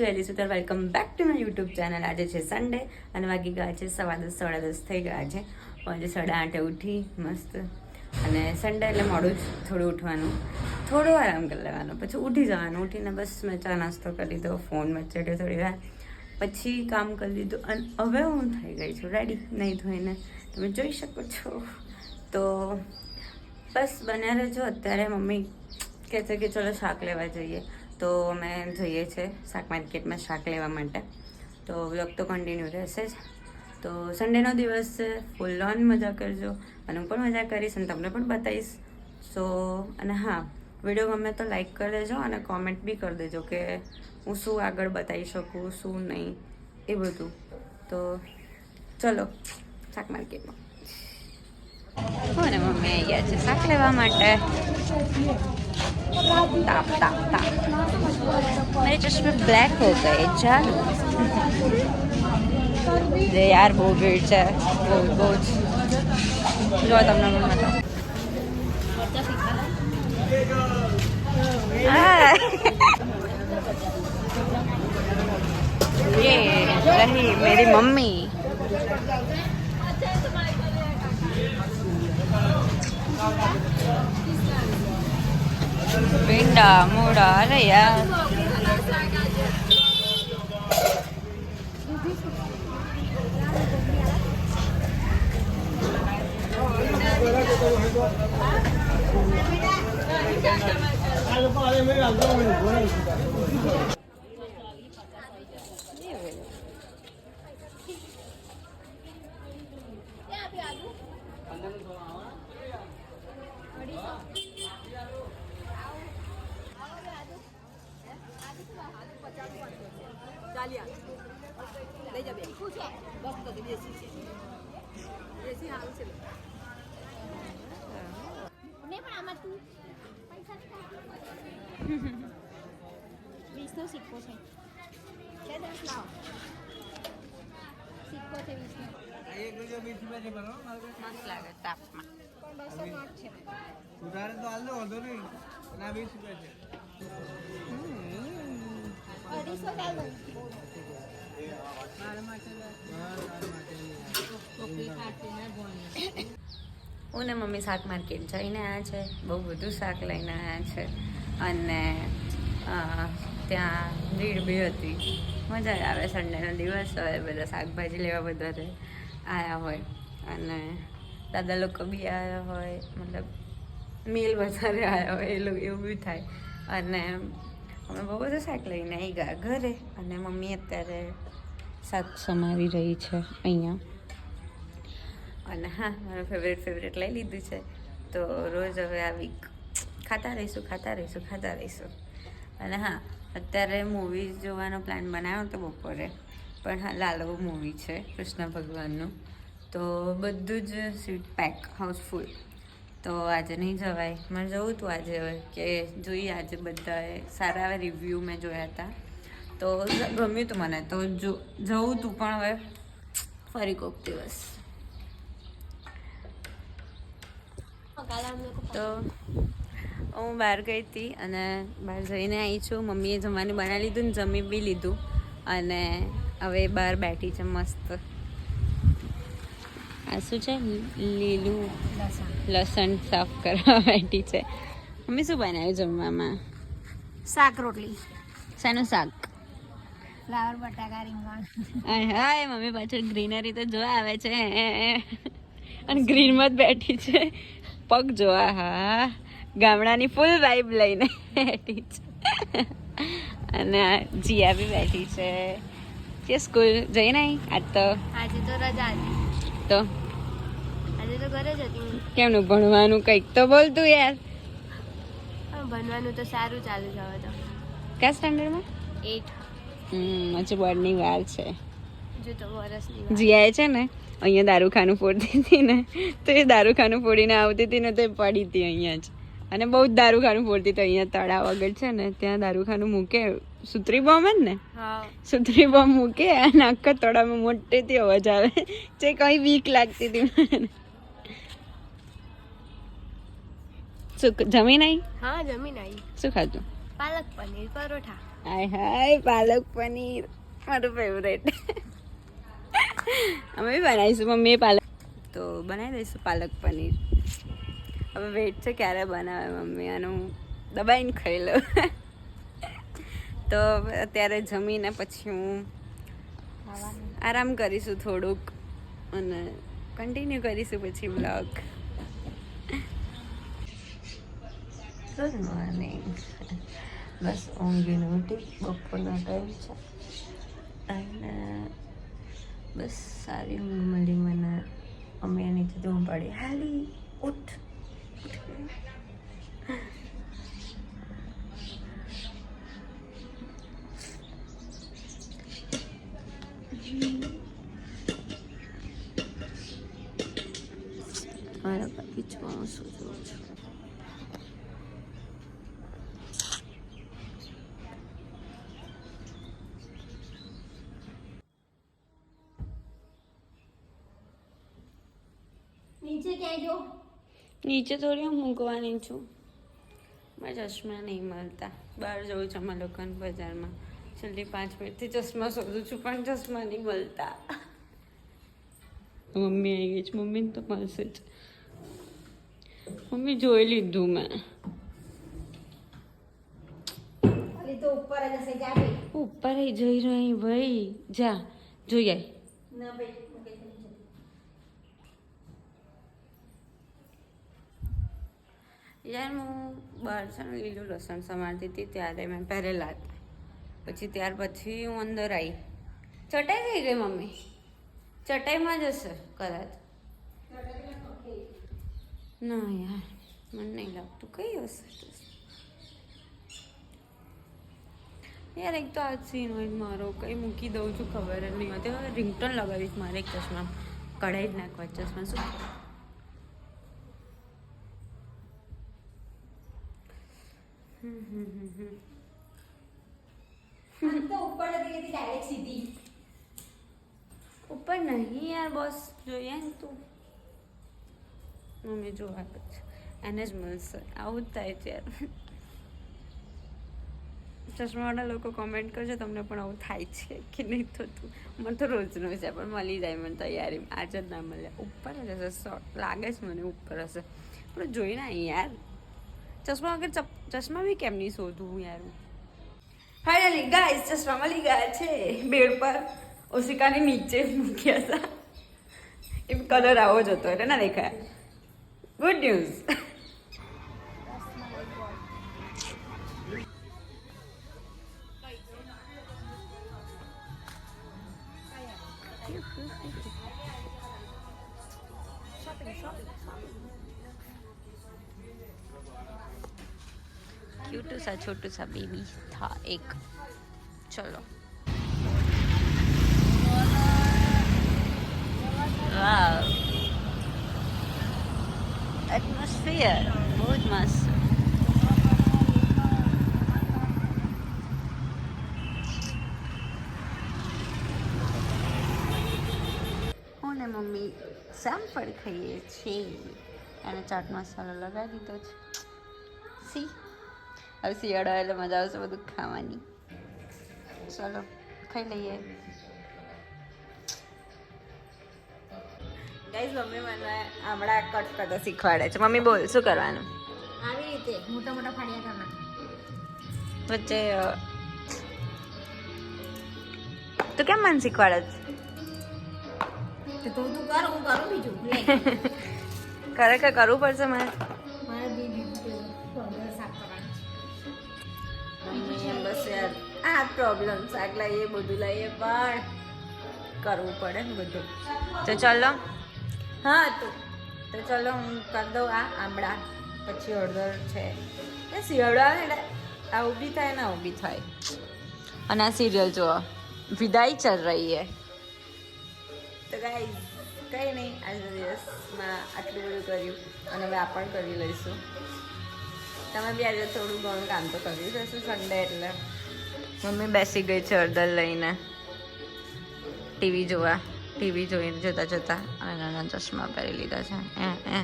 છું, એલી સુતર welcome back to my YouTube channel આજે છે સન્ડે અને વાગી ગયા છે સવા દસ સાડા દસ થઈ ગયા છે. આજે સાડા આઠે ઉઠી, મસ્ત. અને સન્ડે એટલે મોડું જ, થોડું ઉઠવાનું. થોડો આરામ કરી લેવાનો. પછી ઉઠી જવાનું. ઉઠીને બસ મેં ચા નાસ્તો કરી લીધો ફોન મચડ્યો થોડી વાર. પછી કામ કરી લીધું અને હવે હું થઈ ગઈ છું. રેડી નહીં ધોઈને. તમે જોઈ શકો છો. તો બસ બન્યા રહેજો. અત્યારે મમ્મી કહે છે કે ચલો શાક લેવા જઈએ. તો અમે જઈએ છીએ શાક માર્કેટમાં શાક લેવા માટે. તો વ્લોગ તો કન્ટિન્યુ રહેશે જ. તો સન્ડેનો દિવસ છે ફૂલ ઓન મજા કરજો. અને હું પણ મજા કરીશ અને તમને પણ બતાવીશ. સો અને હા વીડિયો ગમે તો લાઈક કરી દેજો અને કોમેન્ટ બી કરી દેજો કે હું શું આગળ બતાવી શકું, શું નહીં, એ બધું. તો ચલો, શાક માર્કેટમાં. હો મમ્મી, અહીંયા છે શાક લેવા માટે. તાપ તાપ તાપ मेरे चश्मे ब्लैक हो गए जा રે યાર બહુ ભીડ છે બહુ બહુ જ જો તમને પણ બતાવું పిండా మూడా అరయ్యా Yeah, yeah. વખત હાલ છે આમાં તું પૈસા વીસનો સિક્કો છે. છે દસ લાવો. સિક્કો છે વીસનો મસ્ત લાગે તાપમાં. બસો છે. સુધારે તો હાલ વાંધો નહીં. ના વીસ રૂપિયા છે. અઢીસો હું ને મમ્મી શાક માર્કેટ જઈને આવ્યા છે. બહુ બધું શાક લઈને આવ્યા છે. અને ત્યાં ભીડ બી હતી. મજા આવે સન્ડેનો દિવસ હોય, બધા શાકભાજી લેવા વધારે આવ્યા હોય. અને દાદા લોકો બી આવ્યા હોય, મતલબ મેલ વધારે આવ્યા હોય, એ લોકો એવું બી થાય. અને અમે બહુ બધું શાક લઈને આવી ગયા ઘરે. અને મમ્મી અત્યારે શાક સમાવી રહી છે અહીંયા. અને હા, મારું ફેવરેટ ફેવરેટ લઈ લીધું છે. તો રોજ હવે આ વીક ખાતા રહીશું ખાતા રહીશું ખાતા રહીશું. અને હા, અત્યારે મૂવીઝ જોવાનો પ્લાન બનાવ્યો હતો બપોરે. પણ હા લાલવો મૂવી છે, કૃષ્ણ ભગવાનનું. તો બધું જ સીટ પેક હાઉસફુલ તો આજે નહીં જવાય. મને જવું હતું આજે કે જોઈએ આજે બધાએ. સારા રિવ્યૂ મેં જોયા હતા. તો ગમ્યું હતું મને. તો જો જવું તું પણ હવે. ફરી કોક દિવસ. તો હું બહાર ગઈ હતી અને બહાર જઈને આવી છું. મમ્મીએ જમવાનું બનાવી લીધું ને જમી બી લીધું. અને હવે બહાર બેઠી છે મસ્ત. આ શું છે? લીલું લસણ સાફ કરવા બેઠી છે. મમ્મી શું બનાવ્યું જમવામાં? શાક રોટલી. શાનું શાક. ફ્લાવર બટાકા રીંગણ. હાય હાય મમ્મી પાછળ ગ્રીનરી તો જોવા આવે છે. અને ગ્રીનમાં જ બેઠી છે. પગ જોવા હા. ગામડાની ફૂલ વાઇબ લઈને બેઠી છે. અને જીયા બી બેઠી છે. કે સ્કૂલ જઈ નહીં આજ તો. આજે તો રજા હતી. તો? આજે તો ઘરે જ હતી. કેમનું ભણવાનું કંઈક તો બોલતું યાર. ભણવાનું તો સારું ચાલુ છે હવે તો. કયા સ્ટાન્ડર્ડમાં એટ હજુ બળની વાર છે. જીયાએ છે ને અહીંયા દારૂખાનું ફોડતી હતી ને તો એ દારૂખાનું ફોડીને આવતી હતી ને તો એ પડી હતી અહીંયા જ. અને બહુ જ દારૂખાનું ફોડતી હતી અહીંયા તળાવ આગળ છે ને ત્યાં દારૂખાનું મૂકે. સુત્રી બોમ્બ જ ને? હા. સુત્રી બોમ્બ મૂકે અને આખા તળાવમાં મોટેથી અવાજ આવે. જે કઈ બીક લાગતી હતી મને. શું જમીન આવી હા જમીન આવી શું ખાધું? પાલક પનીર પરોઠા. હાય હાય, પાલક પનીર, મારું ફેવરેટ અમે બનાવીશું, મમ્મીએ પાલક. તો બનાવી દઈશું પાલક પનીર. હવે વેટ છે ક્યારે બનાવે મમ્મી આનું દબાઈને ખાઈ લો તો અત્યારે જમીને પછી હું આરામ કરીશું થોડુંક, અને કન્ટિન્યુ કરીશું પછી બ્લોગ ગુડ મોર્નિંગ બસ ઊંઘીને ઉઠી, બપોરનો ટાઈમ છે. અને બસ સારી ઊંઘ મળી મને. અમે નીચે ધૂમ પાડી. હાલી, ઉઠ. મારા બાકી જોવાનું શું જોઉં છું નીચે ક્યાંય જો. નીચે થોડી હું મૂકવાની છું. મારા ચશ્મા નહીં મળતા. બહાર જવું છે અમારા લોકોને બજારમાં. છેલ્લી પાંચ મિનિટથી ચશ્મા શોધું છું પણ ચશ્મા નહીં મળતા. મમ્મી આવી ગઈ છે. મમ્મીને તો મળશે જ. મમ્મી જોઈ લીધું મેં. ઉપર જઈ રહી ભાઈ. જા જોઈ આય. ના ભાઈ. યાર, હું બહાર લીલું લસણ સમારતી હતી, ત્યારે મેં પહેરેલા હતા. પછી ત્યાર પછી હું અંદર આવી ચટાઈ થઈ ગઈ મમ્મી? ચટાઈમાં જ હશે, કદાચ. ના યાર, મને નહીં લાગતું. કઈ હશે યાર, એક તો આજ સીન હોય મારો, કઈ મૂકી દઉં છું ખબર જ નહીં. હોતી હવે રિંગટોન લગાવીશ મારે એક ચશ્મા. કઢાઈ જ નાખવા ચશ્મા. શું? ઉપર નહીં યાર, બસ જોઈએ ને તું. મમ્મી જોવા એને જ મળશે. આવું જ થાય છે યાર. ચશ્માવાળા લોકો કોમેન્ટ કરજો તમને પણ આવું થાય છે કે નહીં થતું મને તો રોજનું છે, પણ મળી જાય મને તૈયારી. આજ જ ના મળે ઉપર જ હશે લાગે છે મને ઉપર હશે. પણ જોઈ ના યાર. ચશ્મા વગર ચશ્મા બી કેમ નહીં શોધવું યાર? ફાઇનલી ગાઈસ ચશ્મા મળી ગયા છે. બેડ પર ઓશિકાની નીચે મૂક્યા હતા. એમ કલર આવો જ હતો એટલે ના દેખાય. ગુડ ન્યૂઝ छोटू सा बेबी था एक चलो वाव एटमॉस्फेयर बहुत मस्त હું ને મમ્મી સાંફળ ખાઈએ છીએ અને ચાટ મસાલો લગાવી દીધો છે સી હવે શિયાળો એટલે મજા આવશે બધું ખાવાની. ચલો ખાઈ લઈએ. ગાઈઝ મમ્મી મને હમણાં કટ કરતા શીખવાડે છે. મમ્મી બોલ શું કરવાનું? આવી રીતે મોટા મોટા ફાડિયા કરવાના વચ્ચે તું કેમ મને શીખવાડે છે? તું તું કર હું કરું બીજું. ખરેખર કરવું પડશે મને? આ પ્રોબ્લેમ શાક લાવીએ બધું લાવીએ પણ કરવું પડે ને બધું. તો ચલો. હા તો તો ચલો હું કરી દઉં આ આંબળા પછી હળદર છે. એ શિયાળો આવે એટલે આ ઊભી થાય ને ઊભી થાય. અને આ સિરિયલ જુઓ. વિદાય ચલ રહી હે. તો કાંઈ કંઈ નહીં આજના દિવસમાં આટલું બધું કર્યું અને હવે આ પણ કરી લઈશું. તમે બી આજે થોડું ઘણું કામ તો કર્યું જ હશે સન્ડે એટલે. મમ્મી બેસી ગઈ છે હળદર લઈને. ટીવી જોવા, ટીવી જોઈને જોતા જોતા અને નાના ચશ્મા પહેરી લીધા છે. એ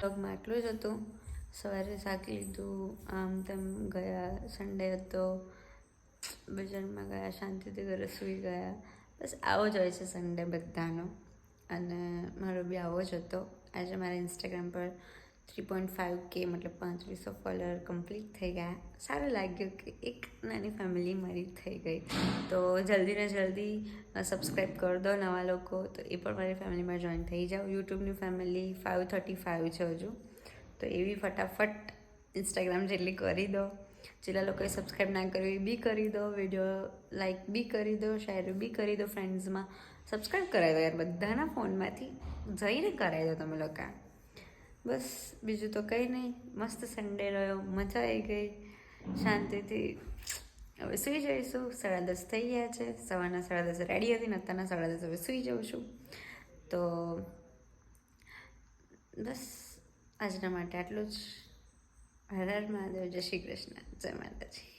બ્લોગમાં આટલું જ હતું. સવારે શાક લીધું. આમ તેમ ગયા સન્ડે હતો. બજારમાં ગયા, શાંતિથી ઘરે સૂઈ ગયા. બસ આવો જ હોય છે સન્ડે બધાનો. અને મારો બી આવો જ હતો. આજે મારા ઇન્સ્ટાગ્રામ પર થ્રી પોઈન્ટ ફાઇવ કે મતલબ પાંત્રીસો ફોલોઅર કમ્પ્લીટ થઈ ગયા. સારું લાગ્યું કે એક નાની ફેમિલી મારી થઈ ગઈ. તો જલ્દી ને જલ્દી સબસ્ક્રાઈબ કરી દો નવા લોકો. તો એ પણ મારી ફેમિલીમાં જોઈન થઈ જાઓ. યુટ્યુબની ફેમિલી ફાઇવ થર્ટી ફાઇવ છે હજુ. તો એવી ફટાફટ ઇન્સ્ટાગ્રામ જેટલી કરી દો. જેટલા લોકોએ સબસ્ક્રાઈબ ના કર્યું એ બી કરી દો. વીડિયો લાઇક બી કરી દો શેર બી કરી દો ફ્રેન્ડ્સમાં સબસ્ક્રાઈબ કરાવી દો યાર બધાના ફોનમાંથી જઈને કરાવી દો તમે લોકો. બસ, બીજું તો કંઈ નહીં. મસ્ત સન્ડે રહ્યો. મજા આવી ગઈ. શાંતિથી. હવે સૂઈ જઈશું. સાડા દસ થઈ ગયા છે. સવારના સાડા દસ રેડી હતી ને અત્યારના સાડા દસ હવે સૂઈ જાઉં છું. તો બસ, આજના માટે આટલું જ. હર હર મહાદેવ. જય શ્રી કૃષ્ણ. જય માતાજી.